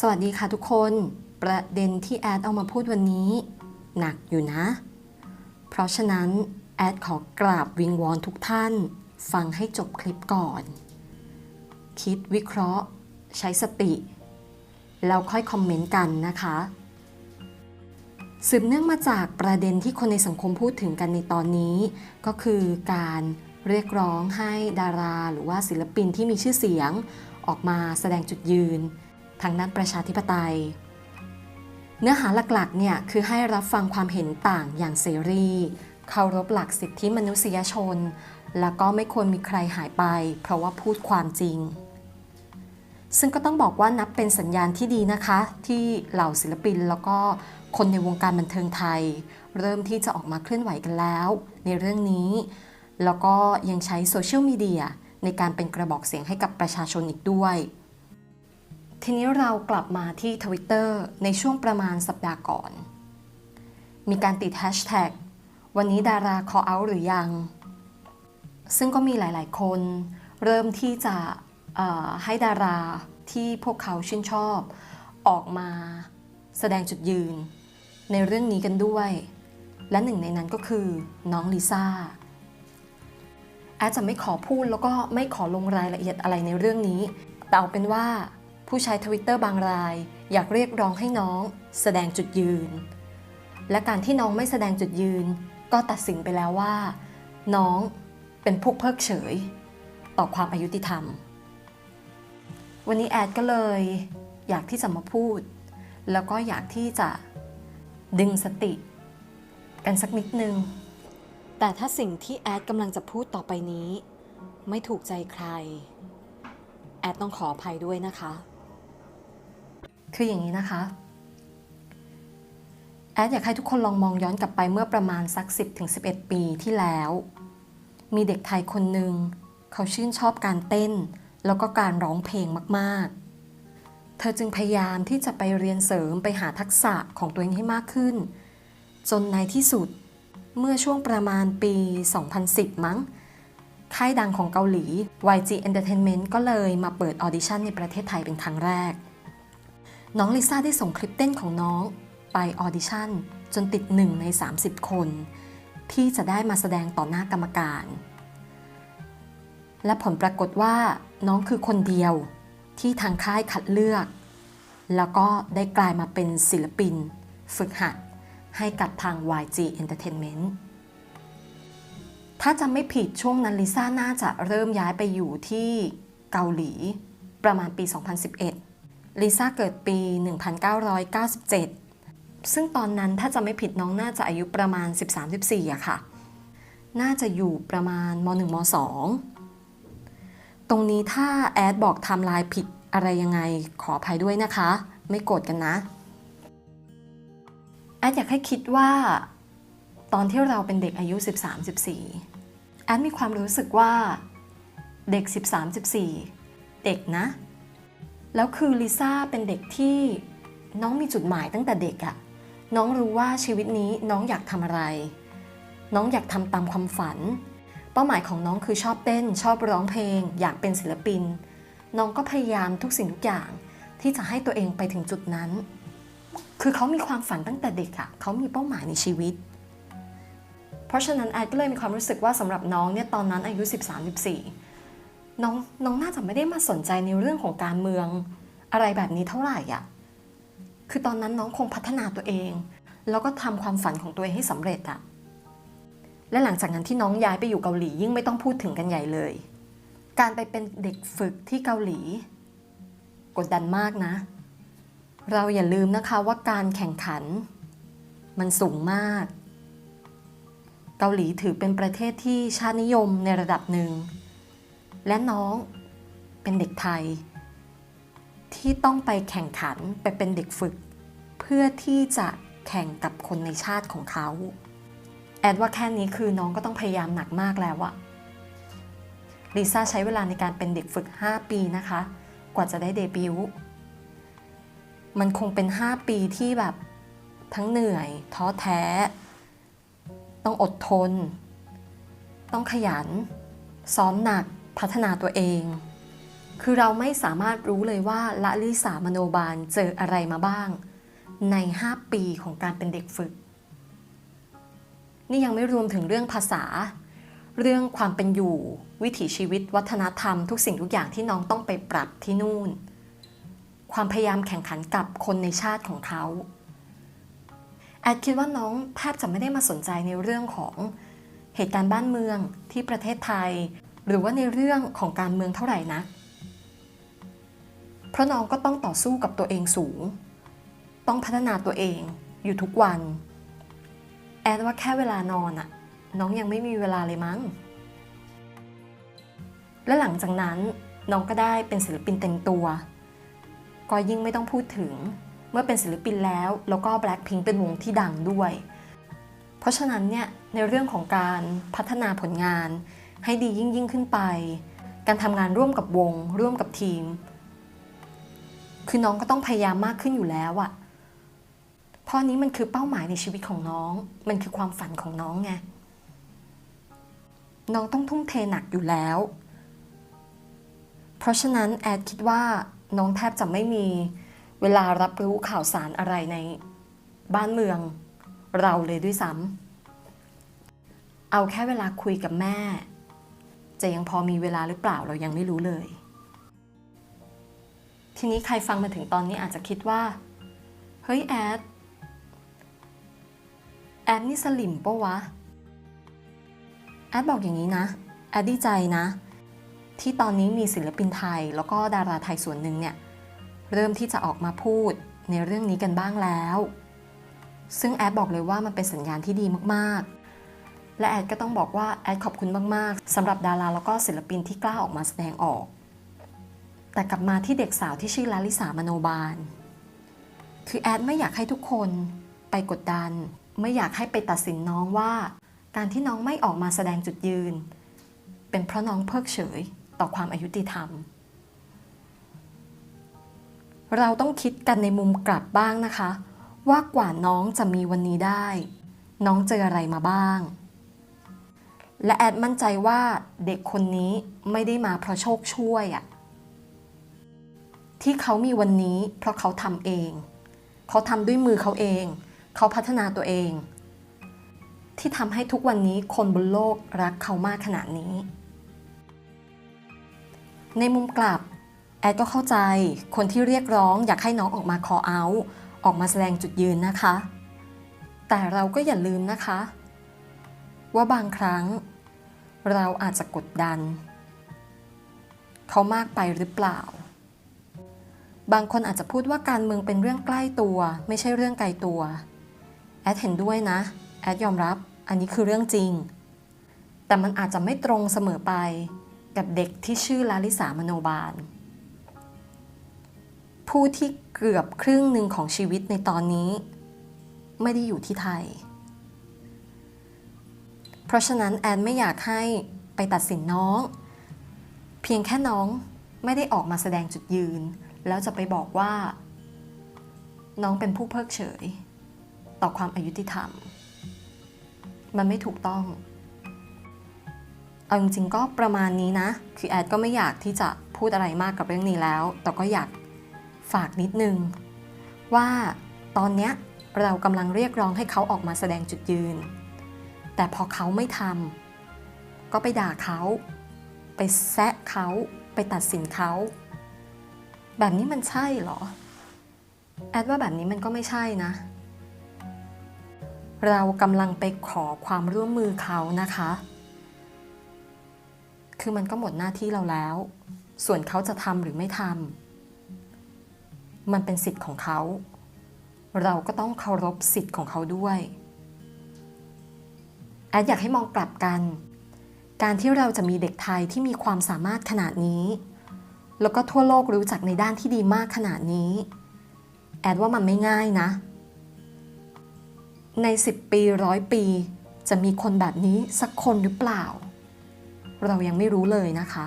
สวัสดีค่ะทุกคน ประเด็นที่แอดเอามาพูดวันนี้ หนักอยู่นะ เพราะฉะนั้น แอดขอกราบวิงวอนทุกท่าน ฟังให้จบคลิปก่อน คิดวิเคราะห์ ใช้สติ แล้วค่อยคอมเมนต์กันนะคะ สืบเนื่องมาจากประเด็นที่คนในสังคมพูดถึงกันในตอนนี้ ก็คือการเรียกร้องให้ดารา หรือว่าศิลปินที่มีชื่อเสียงออกมาแสดงจุดยืน ทางด้านประชาธิปไตย เนื้อหาหลักๆเนี่ยคือให้รับฟังความเห็นต่างอย่างเสรีเคารพหลักสิทธิมนุษยชน แล้วก็ไม่ควรมีใครหายไป เพราะว่าพูดความจริง ซึ่งก็ต้องบอกว่านับเป็นสัญญาณที่ดีนะคะ ที่เหล่าศิลปินแล้วก็คนในวงการบันเทิงไทย เริ่มที่จะออกมาเคลื่อนไหวกันแล้ว ในเรื่องนี้ แล้วก็ยังใช้โซเชียลมีเดียในการเป็นกระบอกเสียงให้กับประชาชนอีกด้วย ทีนี้เรากลับมาที่ Twitter ในช่วงประมาณสัปดาห์ก่อน มีการติดแฮชแท็กวันนี้ดารา call out หรือยัง ซึ่งก็มีหลายๆ คน เริ่มที่จะให้ดาราที่พวกเขาชื่นชอบ ออกมาแสดงจุดยืน ในเรื่องนี้กันด้วย และหนึ่งในนั้นก็คือน้องลิซ่าแอดจะไม่ขอพูดแล้วก็ไม่ขอลงรายละเอียดอะไรในเรื่องนี้ แต่เอาเป็นว่า ผู้ใช้ทวิตเตอร์บางราย อยากเรียกร้องให้น้อง แสดงจุดยืน และการที่น้องไม่แสดงจุดยืน ก็ตัดสินไปแล้วว่า น้องเป็นพวกเพิกเฉย ต่อความอายุติธรรม วันนี้แอดก็เลย อยากที่จะมาพูด แล้วก็อยากที่จะดึงสติ กันสักนิดนึง แต่ถ้าสิ่งที่แอดกำลังจะพูดต่อไปนี้ ไม่ถูกใจใคร แอดต้องขออภัยด้วยนะคะ คืออย่างนี้นะคะแอดอยากให้ทุกคนลองมองย้อนกลับไปเมื่อประมาณสัก 10-11 ปีที่แล้ว มีเด็กไทยคนหนึ่งเขาชื่นชอบการเต้น แล้วก็การร้องเพลงมากๆ เธอจึงพยายามที่จะไปเรียนเสริมไปหาทักษะของตัวเองให้มากขึ้น จนในที่สุดเมื่อช่วงประมาณปี 2010 มั้ง ค่ายดังของเกาหลี YG Entertainment ก็เลยมาเปิดออดิชั่นในประเทศไทยเป็นครั้งแรก น้องลิซ่าได้ส่งคลิปเต้นของน้องไปออดิชั่นจนติดหนึ่งใน 30 คน ที่จะได้มาแสดงต่อหน้ากรรมการ และผลปรากฏว่าน้องคือคนเดียวที่ทางค่ายคัดเลือก แล้วก็ได้กลายมาเป็นศิลปิน ฝึกหัดให้กับทาง YG Entertainment ถ้าจำไม่ผิดช่วงนั้นลิซ่าน่าจะเริ่มย้ายไปอยู่ที่เกาหลีประมาณปี 2011 ลิซ่าเกิดปี 1997 ซึ่งตอนนั้นถ้าจำไม่ผิดน้องน่าจะอายุประมาณ 13-14อะค่ะ น่าจะอยู่ประมาณม .1 ม .2 ตรงนี้ถ้าแอดบอกไทม์ไลน์ผิดอะไรยังไงขออภัยด้วยนะคะ ไม่โกรธกันนะ แอดอยากให้คิดว่าตอนที่เราเป็นเด็กอายุ 13-14 แอดมีความรู้สึกว่าเด็ก 13-14 เด็กนะ แล้วคือลิซ่าเป็นเด็กที่น้องมีจุดหมายตั้งแต่เด็กอะน้องรู้ว่าชีวิตนี้น้องอยากทำอะไร น้องอยากทำตามความฝัน เป้าหมายของน้องคือชอบเต้น ชอบร้องเพลง อยากเป็นศิลปิน น้องก็พยายามทุกสิ่งทุกอย่างที่จะให้ตัวเองไปถึงจุดนั้น คือเขามีความฝันตั้งแต่เด็กอะเขามีเป้าหมายในชีวิต เพราะฉะนั้นแอดก็เลยมีความรู้สึกว่าสำหรับน้องเนี่ยตอนนั้นอายุ 13-14 น้องน้องน่าจะไม่ได้มาสนใจในเรื่องของการเมือง อะไรแบบนี้เท่าไหร่อะคือตอนนั้นน้องคงพัฒนาตัวเอง แล้วก็ทำความฝันของตัวเองให้สำเร็จอะและหลังจากนั้นที่น้องย้ายไปอยู่เกาหลียิ่งไม่ต้องพูดถึงกันใหญ่เลย การไปเป็นเด็กฝึกที่เกาหลี กดดันมากนะ เราอย่าลืมนะคะว่าการแข่งขัน มันสูงมาก เกาหลีถือเป็นประเทศที่ชาตินิยมในระดับหนึ่ง และน้องเป็นเด็กไทย ที่ต้องไปแข่งขันไปเป็นเด็กฝึก เพื่อที่จะแข่งกับคนในชาติของเขา แอดว่าแค่นี้คือน้องก็ต้องพยายามหนักมากแล้วอะลิซ่าใช้เวลาในการเป็นเด็กฝึก 5 ปีนะคะ กว่าจะได้เดบิวต์มันคงเป็น 5 ปีที่แบบทั้งเหนื่อย ท้อแท้ ต้องอดทน ต้องขยัน ซ้อมหนัก พัฒนาตัวเอง คือเราไม่สามารถรู้เลยว่าละลิสามโนบาลเจออะไรมาบ้าง ใน 5 ปีของการเป็นเด็กฝึก นี่ยังไม่รวมถึงเรื่องภาษา เรื่องความเป็นอยู่ วิถีชีวิต วัฒนธรรม ทุกสิ่งทุกอย่างที่น้องต้องไปปรับที่นู่น ความพยายามแข่งขันกับคนในชาติของเขาแอดคิดว่าน้องแทบจะไม่ได้มาสนใจในเรื่องของเหตุการณ์บ้านเมืองที่ประเทศไทย หรือว่าในเรื่องของการเมืองเท่าไหร่นะเพราะน้องก็ต้องต่อสู้กับตัวเองสูง ต้องพัฒนาตัวเองอยู่ทุกวัน แอดว่าแค่เวลานอนอะน้องยังไม่มีเวลาเลยมั้ง และหลังจากนั้นน้องก็ได้เป็นศิลปินเต็มตัว ก็ยิ่งไม่ต้องพูดถึง เมื่อเป็นศิลปินแล้ว แล้วก็ Blackpink เป็นวงที่ดังด้วย เพราะฉะนั้นเนี่ยในเรื่องของการพัฒนาผลงาน ให้ดียิ่งยิ่งขึ้นไป การทำงานร่วมกับวง ร่วมกับทีม คือน้องก็ต้องพยายามมากขึ้นอยู่แล้วอะเพราะนี้มันคือเป้าหมายในชีวิตของน้อง มันคือความฝันของน้องไง น้องต้องทุ่มเทหนักอยู่แล้ว เพราะฉะนั้นแอดคิดว่าน้องแทบจะไม่มีเวลารับรู้ข่าวสารอะไรในบ้านเมืองเราเลยด้วยซ้ำเอาแค่เวลาคุยกับแม่ จะยังพอมีเวลาหรือเปล่าเรายังไม่รู้เลย ทีนี้ใครฟังมาถึงตอนนี้อาจจะคิดว่า เฮ้ยแอด แอดนี่สลิมปะวะ แอดบอกอย่างนี้นะ แอดดีใจนะ ที่ตอนนี้มีศิลปินไทยแล้วก็ดาราไทยส่วนหนึ่งเนี่ย เริ่มที่จะออกมาพูดในเรื่องนี้กันบ้างแล้ว ซึ่งแอดบอกเลยว่ามันเป็นสัญญาณที่ดีมากๆ และแอดก็ต้องบอกว่าแอดขอบคุณมาก ๆสำหรับดาราแล้วก็ศิลปินที่กล้าออกมาแสดงออก แต่กลับมาที่เด็กสาวที่ชื่อลาลิสามโนบาล คือแอดไม่อยากให้ทุกคนไปกดดัน ไม่อยากให้ไปตัดสินน้องว่า การที่น้องไม่ออกมาแสดงจุดยืน เป็นเพราะน้องเพิกเฉยต่อความอายุติธรรม เราต้องคิดกันในมุมกลับบ้างนะคะ ว่ากว่าน้องจะมีวันนี้ได้ น้องเจออะไรมาบ้าง และแอดมั่นใจว่าเด็กคนนี้ไม่ได้มาเพราะโชคช่วยอะที่เขามีวันนี้เพราะเขาทำเอง เขาทำด้วยมือเขาเอง เขาพัฒนาตัวเอง ที่ทำให้ทุกวันนี้คนบนโลกรักเขามากขนาดนี้ ในมุมกลับ แอดก็เข้าใจคนที่เรียกร้องอยากให้น้องออกมาคอเอาออกมาแสดงจุดยืนนะคะ แต่เราก็อย่าลืมนะคะ ว่าบางครั้ง เราอาจจะกดดัน เขามากไปหรือเปล่า บางคนอาจจะพูดว่าการเมืองเป็นเรื่องใกล้ตัว ไม่ใช่เรื่องไกลตัว แอดเห็นด้วยนะ แอดยอมรับ อันนี้คือเรื่องจริง แต่มันอาจจะไม่ตรงเสมอไปกับเด็กที่ชื่อลาลิสามโนบาล ผู้ที่เกือบครึ่งหนึ่งของชีวิตในตอนนี้ ไม่ได้อยู่ที่ไทย เพราะฉะนั้นแอนไม่อยากให้ไปตัดสินน้อง เพียงแค่น้องไม่ได้ออกมาแสดงจุดยืน แล้วจะไปบอกว่า น้องเป็นผู้เพิกเฉย ต่อความอายุติธรรม มันไม่ถูกต้อง เอาจริงๆก็ประมาณนี้นะ คือแอดก็ไม่อยากที่จะพูดอะไรมากกับเรื่องนี้แล้ว แต่ก็อยากฝากนิดนึง ว่าตอนเนี้ยเรากำลังเรียกร้องให้เขาออกมาแสดงจุดยืน แต่พอเขาไม่ทำก็ไปด่าเขา ไปแซะเขาไปตัดสินเขา แบบนี้มันใช่เหรอ แอดว่าแบบนี้มันก็ไม่ใช่นะ เรากำลังไปขอความร่วมมือเขานะคะ คือมันก็หมดหน้าที่เราแล้ว ส่วนเขาจะทำหรือไม่ทำมันเป็นสิทธิ์ของเขา เราก็ต้องเคารพสิทธิ์ของเขาด้วย แอดอยากให้มองกลับกัน การที่เราจะมีเด็กไทยที่มีความสามารถขนาดนี้ แล้วก็ทั่วโลกรู้จักในด้านที่ดีมากขนาดนี้ แอดว่ามันไม่ง่ายนะ ใน 10 ปีร้อยปี จะมีคนแบบนี้สักคนหรือเปล่า เรายังไม่รู้เลยนะคะ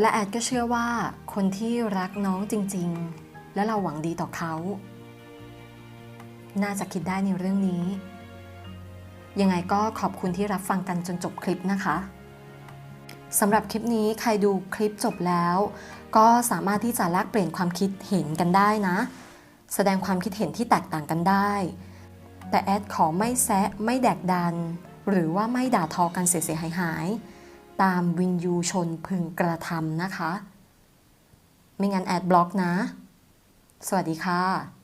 และแอดก็เชื่อว่าคนที่รักน้องจริง ๆ และเราหวังดีต่อเขา น่าจะคิดได้ในเรื่องนี้ ยังไงก็ขอบคุณที่รับฟังกันจนจบคลิปนะคะสำหรับคลิปนี้ใครดูคลิปจบแล้ว ก็สามารถที่จะแลกเปลี่ยนความคิดเห็นกันได้นะ แสดงความคิดเห็นที่แตกต่างกันได้ แต่แอดขอไม่แซะไม่แดกดัน หรือว่าไม่ด่าทอกันเสียหายหายตามวินยูชนพึงกระทำนะคะ ไม่งั้นแอดบล็อกนะ สวัสดีค่ะ